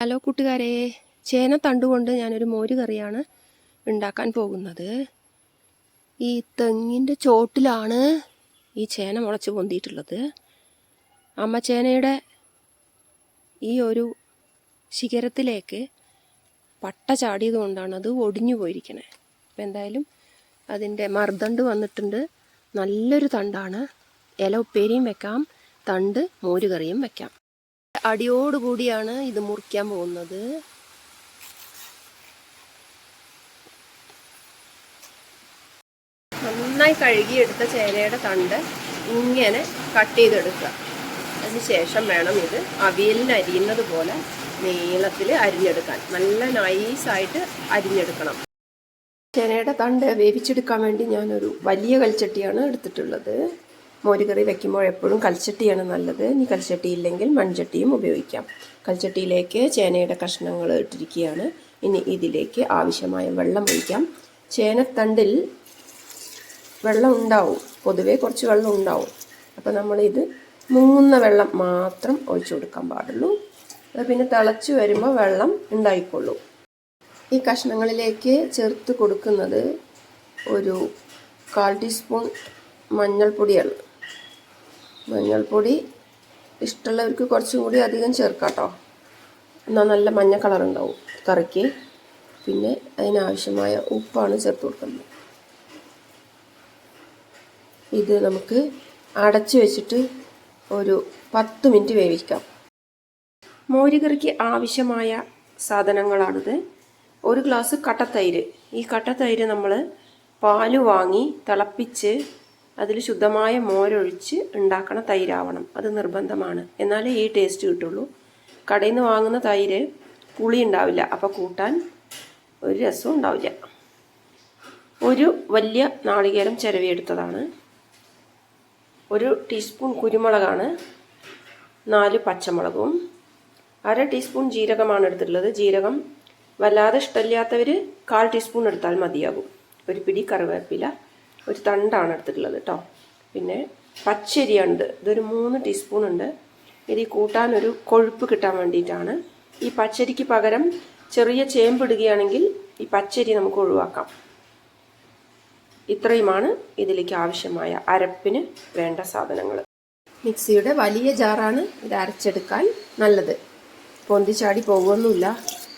Hello കൂട്ടുകാരെ. ചേന തണ്ടുകൊണ്ട് ഞാനൊരു മോര് കറിയാണ് ഉണ്ടാക്കാൻ പോകുന്നത്. ഈ തെങ്ങിന്റെ ചോട്ടിലാണ് ഈ ചേന മുളച്ച് പൊന്തിയിട്ടുള്ളത്. അമ്മ ചേനയുടെ ഈ ഒരു ശിഖരത്തിലേക്ക് പട്ട ചാടിയത് കൊണ്ടാണ് അത് ഒടിഞ്ഞു പോയിരിക്കണേ. അപ്പം എന്തായാലും അതിന്റെ മർദ്ദണ്ട് വന്നിട്ടുണ്ട്. നല്ലൊരു തണ്ടാണ്. ഇല ഉപ്പേരിയും വെക്കാം. തണ്ട് മോര് കറിയും വെക്കാം. അടിയോടുകൂടിയാണ് ഇത് മുറിക്കാൻ പോകുന്നത്. നന്നായി കഴുകിയെടുത്ത ചേനയുടെ തണ്ട് ഇങ്ങനെ കട്ട് ചെയ്തെടുക്കുക. അതിനുശേഷം വേണം ഇത് അവിയലിന് അരിയുന്നത് പോലെ നീളത്തിൽ അരിഞ്ഞെടുക്കാൻ. നല്ല നൈസായിട്ട് അരിഞ്ഞെടുക്കണം. ചേനയുടെ തണ്ട് വേവിച്ചെടുക്കാൻ വേണ്ടി ഞാനൊരു വലിയ കൽച്ചട്ടിയാണ് എടുത്തിട്ടുള്ളത്. മോരുകറി വെക്കുമ്പോൾ എപ്പോഴും കൽച്ചട്ടിയാണ് നല്ലത്. ഇനി കൽച്ചട്ടി ഇല്ലെങ്കിൽ മൺചട്ടിയും ഉപയോഗിക്കാം. കൽച്ചട്ടിയിലേക്ക് ചേനയുടെ കഷ്ണങ്ങൾ ഇട്ടിരിക്കുകയാണ്. ഇനി ഇതിലേക്ക് ആവശ്യമായ വെള്ളം ഒഴിക്കാം. ചേനത്തണ്ടിൽ വെള്ളം ഉണ്ടാവും. പൊതുവേ കുറച്ച് വെള്ളം ഉണ്ടാവും. അപ്പോൾ നമ്മളിത് മുങ്ങുന്ന വെള്ളം മാത്രം ഒഴിച്ചു കൊടുക്കാൻ പാടുള്ളൂ. അത് പിന്നെ തിളച്ച് വരുമ്പോൾ വെള്ളം ഉണ്ടായിക്കൊള്ളൂ. ഈ കഷ്ണങ്ങളിലേക്ക് ചേർത്ത് കൊടുക്കുന്നത് ഒരു കാൽ ടീസ്പൂൺ മഞ്ഞൾപ്പൊടിയാണ്. മഞ്ഞൾപ്പൊടി ഇഷ്ടമുള്ളവർക്ക് കുറച്ചും കൂടി അധികം ചേർക്കാം കേട്ടോ എന്നാൽ നല്ല മഞ്ഞ കളർ ഉണ്ടാവും കറിക്ക്. പിന്നെ അതിനാവശ്യമായ ഉപ്പാണ് ചേർത്ത് കൊടുക്കുന്നത്. ഇത് നമുക്ക് അടച്ചു വെച്ചിട്ട് ഒരു പത്ത് മിനിറ്റ് വേവിക്കാം. മോരുകറിക്ക് ആവശ്യമായ സാധനങ്ങളാണിത്. ഒരു ഗ്ലാസ് കട്ടത്തൈര് ഈ കട്ടത്തൈര് നമ്മൾ പാൽ വാങ്ങി തിളപ്പിച്ച് അതിൽ ശുദ്ധമായ മോരൊഴിച്ച് ഉണ്ടാക്കണ തൈരാവണം. അത് നിർബന്ധമാണ്. എന്നാലേ ഈ ടേസ്റ്റ് കിട്ടുള്ളൂ. കടയിൽ നിന്ന് വാങ്ങുന്ന തൈര് പുളി ഉണ്ടാവില്ല. അപ്പോൾ കൂട്ടാൻ ഒരു രസവും ഉണ്ടാവില്ല. ഒരു വലിയ നാളികേരം ചിരവിയെടുത്തതാണ്. ഒരു ടീസ്പൂൺ കുരുമുളകാണ്. നാല് പച്ചമുളകും. അര ടീസ്പൂൺ ജീരകമാണ് എടുത്തിട്ടുള്ളത്. ജീരകം വല്ലാതെ ഇഷ്ടമില്ലാത്തവർ കാൽ ടീസ്പൂൺ എടുത്താൽ മതിയാകും. ഒരു പിടി കറിവേപ്പില ഒരു തണ്ടാണ് എടുത്തിട്ടുള്ളത് കേട്ടോ. പിന്നെ പച്ചരിയുണ്ട് ഇതൊരു മൂന്ന് ടീസ്പൂൺ ഉണ്ട്. ഇത് ഈ കൂട്ടാൻ ഒരു കൊഴുപ്പ് കിട്ടാൻ വേണ്ടിയിട്ടാണ്. ഈ പച്ചരിക്ക് പകരം ചെറിയ ചേമ്പ് ചേമ്പിടുകയാണെങ്കിൽ ഈ പച്ചരി നമുക്ക് ഒഴിവാക്കാം. ഇത്രയുമാണ് ഇതിലേക്ക് ആവശ്യമായ അരപ്പിന് വേണ്ട സാധനങ്ങൾ. മിക്സിയുടെ വലിയ ജാറാണ് ഇത് അരച്ചെടുക്കാൻ നല്ലത്. പൊന്തിച്ചാടി പോകുമൊന്നുമില്ല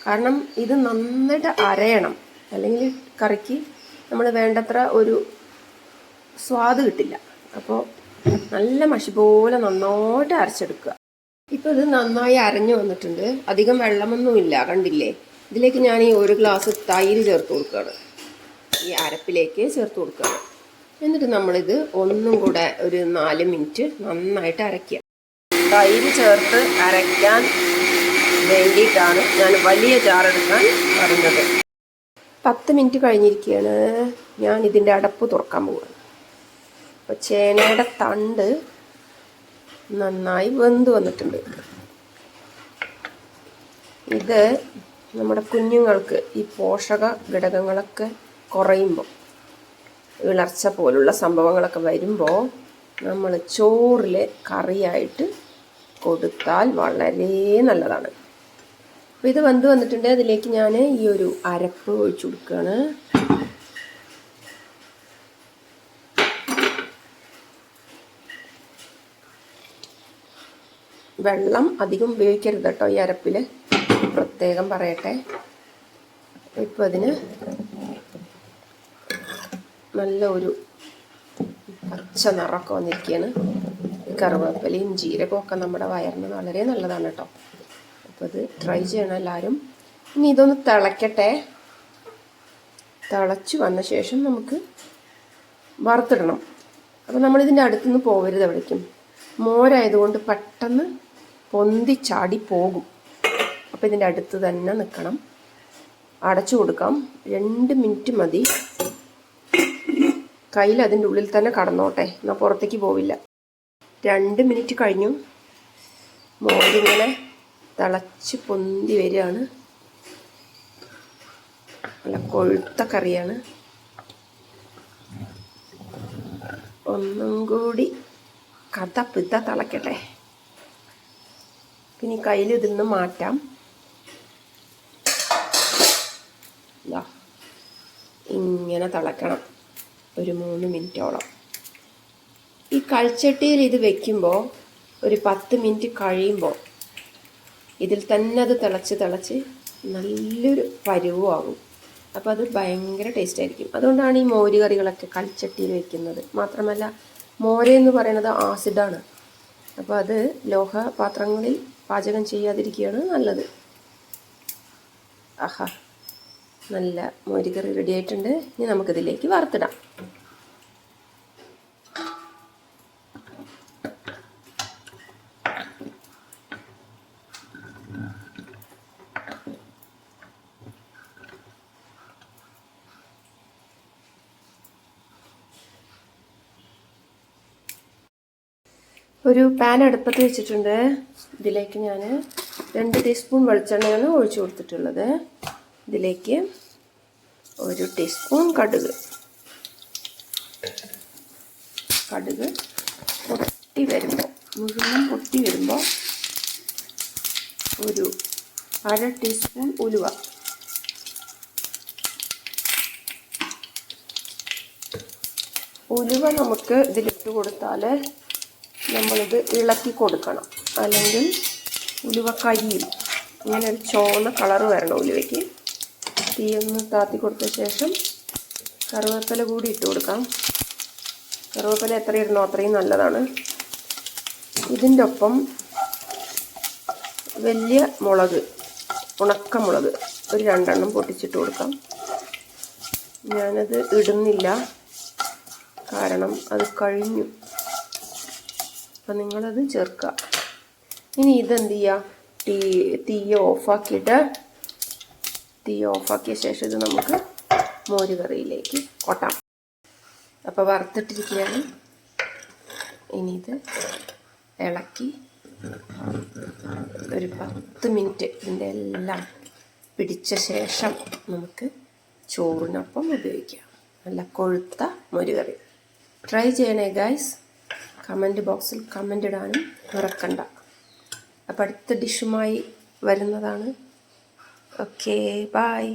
കാരണം ഇത് നന്നായിട്ട് അരയണം. അല്ലെങ്കിൽ കറിക്ക് നമ്മൾ വേണ്ടത്ര ഒരു സ്വാദ് കിട്ടില്ല. അപ്പോൾ നല്ല മഷി പോലെ നന്നായിട്ട് അരച്ചെടുക്കുക. ഇപ്പോൾ ഇത് നന്നായി അരഞ്ഞു വന്നിട്ടുണ്ട്. അധികം വെള്ളമൊന്നുമില്ല കണ്ടില്ലേ? ഇതിലേക്ക് ഞാൻ ഈ ഒരു ഗ്ലാസ് തൈര് ചേർത്ത് കൊടുക്കുകയാണ്. ഈ അരപ്പിലേക്ക് ചേർത്ത് കൊടുക്കുകയാണ്. എന്നിട്ട് നമ്മളിത് ഒന്നും കൂടെ ഒരു നാല് മിനിറ്റ് നന്നായിട്ട് അരയ്ക്കുക. തൈര് ചേർത്ത് അരയ്ക്കാൻ വേണ്ടിയിട്ടാണ് ഞാൻ വലിയ ചാറെടുക്കാൻ പറഞ്ഞത്. പത്ത് മിനിറ്റ് കഴിഞ്ഞിരിക്കുകയാണ്. ഞാൻ ഇതിന്റെ അടപ്പ് തുറക്കാൻ പോവുകയാണ്. അപ്പോൾ ചേനയുടെ തണ്ട് നന്നായി വെന്ത് വന്നിട്ടുണ്ട്. ഇത് നമ്മുടെ കുഞ്ഞുങ്ങൾക്ക് ഈ പോഷക ഘടകങ്ങളൊക്കെ കുറയുമ്പോൾ വിളർച്ച പോലുള്ള സംഭവങ്ങളൊക്കെ വരുമ്പോൾ നമ്മൾ ചോറിൽ കറിയായിട്ട് കൊടുത്താൽ വളരെ നല്ലതാണ്. അപ്പോൾ ഇത് വന്ന് വന്നിട്ടുണ്ട്. അതിലേക്ക് ഞാൻ ഈ ഒരു അരപ്പ് ഒഴിച്ചു കൊടുക്കുകയാണ് വെള്ളം അധികം ഉപയോഗിക്കരുത് കേട്ടോ ഈ അരപ്പിൽ പ്രത്യേകം പറയട്ടെ. ഇപ്പോൾ അതിന് നല്ല ഒരു പച്ച നിറമൊക്കെ വന്നിരിക്കുകയാണ് കറിവേപ്പിലയും ജീരകവും ഒക്കെ നമ്മുടെ വയറിന് വളരെ നല്ലതാണ് കേട്ടോ. അപ്പോൾ ഇത് ട്രൈ ചെയ്യണം എല്ലാവരും ഇനി ഇതൊന്ന് തിളയ്ക്കട്ടെ തിളച്ച് വന്ന ശേഷം നമുക്ക് വറുത്തിടണം. അപ്പോൾ നമ്മളിതിന്റെ അടുത്തുനിന്ന് പോകരുത് എവിടേക്കും മോരായതുകൊണ്ട് പെട്ടെന്ന് പൊന്തി ചാടി പോകും. അപ്പോൾ ഇതിന്റെ അടുത്ത് തന്നെ നിൽക്കണം അടച്ചു കൊടുക്കാം. രണ്ട് മിനിറ്റ് മതി. കയ്യിൽ അതിന്റെ ഉള്ളിൽ തന്നെ കടന്നോട്ടെ. എന്നാൽ പുറത്തേക്ക് പോവില്ല. രണ്ട് മിനിറ്റ് കഴിഞ്ഞു. മോരിങ്ങനെ തിളച്ച് പൊന്തി വരികയാണ്. നല്ല കൊഴുത്ത കറിയാണ്. ഒന്നും കൂടി കഥ പിത്ത തിളക്കട്ടെ. പിന്നെ കയ്യിൽ ഇതിൽ നിന്ന് മാറ്റാം ഇങ്ങനെ തിളക്കണം. ഒരു മൂന്ന് മിനിറ്റോളം. ഈ കൾച്ചട്ടിയിൽ ഇത് വെക്കുമ്പോൾ ഒരു പത്ത് മിനിറ്റ് കഴിയുമ്പോൾ ഇതിൽ തന്നെ അത് തിളച്ച് തിളച്ച് നല്ലൊരു പരുവാകും അപ്പോൾ അത് ഭയങ്കര ടേസ്റ്റ് ആയിരിക്കും. അതുകൊണ്ടാണ് ഈ മോര് കറികളൊക്കെ കൽച്ചട്ടിയിൽ വെക്കുന്നത്. മാത്രമല്ല മോരെന്ന് എന്ന് പറയുന്നത് ആസിഡാണ് അപ്പോൾ അത് ലോഹ പാത്രങ്ങളിൽ പാചകം ചെയ്യാതിരിക്കുകയാണ് നല്ലത്. ആഹാ നല്ല മോരിക്കറി റെഡി ആയിട്ടുണ്ട്. ഇനി നമുക്കിതിലേക്ക് വറുത്തിടാം. ഒരു പാൻ അടുപ്പത്ത് വെച്ചിട്ടുണ്ട്. ഇതിലേക്ക് ഞാൻ രണ്ട് ടീസ്പൂൺ വെളിച്ചെണ്ണയാണ് ഒഴിച്ചു കൊടുത്തിട്ടുള്ളത്. ഇതിലേക്ക് ഒരു ടീസ്പൂൺ കടുക്. കടുക് പൊട്ടി വരുമ്പോൾ മുഴുവൻ പൊട്ടി വരുമ്പോൾ ഒരു അര ടീസ്പൂൺ ഉലുവ. ഉലുവ നമുക്ക് ഇതിലിട്ട് കൊടുത്താൽ നമ്മളിത് ഇളക്കി കൊടുക്കണം. അല്ലെങ്കിൽ ഉലുവ കരിയും ഇങ്ങനെ ഒരു ചുവന്ന കളറ് വരണം ഉലുവയ്ക്ക്. തീയൊന്ന് താത്തി കൊടുത്ത ശേഷം കറുവേപ്പില കൂടി ഇട്ട് കൊടുക്കാം. കറുവേപ്പില എത്ര ഇടണോ അത്രയും നല്ലതാണ്. ഇതിന്റെ ഒപ്പം വലിയ മുളക് ഉണക്കമുളക് ഒരു രണ്ടെണ്ണം പൊട്ടിച്ചിട്ട് കൊടുക്കാം. ഞാനത് ഇടുന്നില്ല. കാരണം അത് കഴിഞ്ഞു. അപ്പം നിങ്ങളത് ചേർക്കുക. ഇനി ഇതെന്ത് ചെയ്യുക തീ തീ ഓഫാക്കിയിട്ട് തീ ഓഫാക്കിയ ശേഷം ഇത് നമുക്ക് മോര് കറിയിലേക്ക് കൊട്ടാം. അപ്പോൾ വറുത്തിട്ടിരിക്കുകയാണ്. ഇനി ഇത് ഇളക്കി ഒരു പത്ത് മിനിറ്റ് ഇതിന്റെ എല്ലാം പിടിച്ച ശേഷം നമുക്ക് ചോറിനൊപ്പം ഉപയോഗിക്കാം. നല്ല കൊഴുത്ത മോര് കറി ട്രൈ ചെയ്യണേ ഗൈസ് കമന്റ് ബോക്സിൽ കമന്റ് ഇടാനും മറക്കണ്ട. അപ്പോൾ അടുത്ത ഡിഷുമായി വരുന്നതാണ്. Okay bye